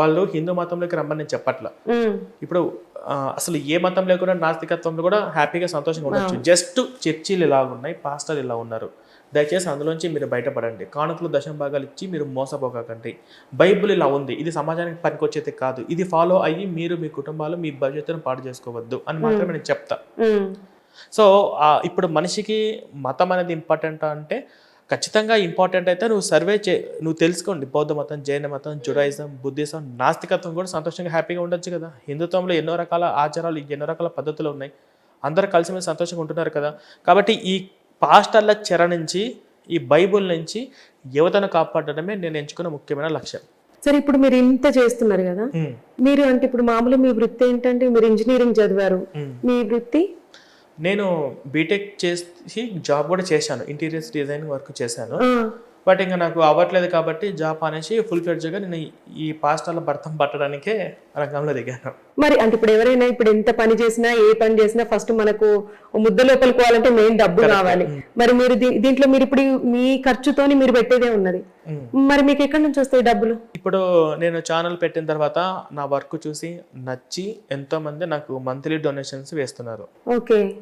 వాళ్ళు హిందూ మతంలోకి రమ్మని నేను చెప్పట్ల. ఇప్పుడు అసలు ఏ మతం లేకుండా నాస్తికత్వంలో కూడా హ్యాపీగా సంతోషంగా ఉండొచ్చు. జస్ట్ చర్చిలు ఇలా ఉన్నాయి పాస్టర్లు ఇలా ఉన్నారు. దయచేసి అందులోంచి మీరు బయటపడండి. కానుకలు దశం భాగాలు ఇచ్చి మీరు మోసపోకండి. బైబిల్ ఇలా ఉంది. ఇది సమాజానికి పనికొచ్చేది కాదు. ఇది ఫాలో అయ్యి మీరు మీ కుటుంబాలు మీ భవిష్యత్తును పాడు చేసుకోవద్దు అని మాత్రమే నేను చెప్తా. సో ఇప్పుడు మనిషికి మతం అనేది ఇంపార్టెంట్ అంటే ఖచ్చితంగా ఇంపార్టెంట్ అయితే నువ్వు సర్వే చే నువ్వు తెలుసుకోండి. బౌద్ధ మతం జైన మతం జుడాయిజం బుద్ధిజం నాస్తికత్వం కూడా సంతోషంగా హ్యాపీగా ఉండొచ్చు కదా. హిందుత్వంలో ఎన్నో రకాల ఆచారాలు ఎన్నో రకాల పద్ధతులు ఉన్నాయి. అందరూ కలిసి మీద సంతోషంగా ఉంటున్నారు కదా. కాబట్టి ఈ పాస్టర్ల చెర నుంచి ఈ బైబుల్ నుంచి యువతను కాపాడడమే నేను ఎంచుకున్న ముఖ్యమైన లక్ష్యం. సరే ఇప్పుడు మీరు ఇంత చేస్తున్నారు కదా. మీరు అంటే ఇప్పుడు మామూలు మీ వృత్తి ఏంటంటే మీరు ఇంజనీరింగ్ చదివారు. మీ వృత్తి నేను బీటెక్ చేసి జాబ్ కూడా చేశాను. ఇంటీరియర్స్ డిజైన్ వర్క్ చేశాను. బట్ ఇంకా నాకు అవ్వట్లేదు కాబట్టి జాబ్ అనేసి ఫుల్ ఫ్లెడ్జ్గా నేను ఈ- పాస్టర్ల భర్తం పట్టడానికే రంగంలో దిగాను. మరి అంటే ఇప్పుడు ఎవరైనా ఇప్పుడు ఎంత పని చేసినా ఏ పని చేసినా ఫస్ట్ మనకు ముద్ద లోపలికి పోవాలంటే మెయిన్ డబ్బు కావాలి. మరి మీరు దీంట్లో మీరు ఇప్పుడు మీ ఖర్చుతోని మీరు పెట్టేదే ఉన్నది. మరి మీకు ఎక్కడి నుంచి వస్తాయి డబ్బులు? ఇప్పుడు నేను ఛానల్ పెట్టిన తర్వాత నా వర్క్ చూసి నచ్చి ఎంతో మంది నాకు మంత్లీ డొనేషన్స్ వేస్తున్నారు. ఓకే.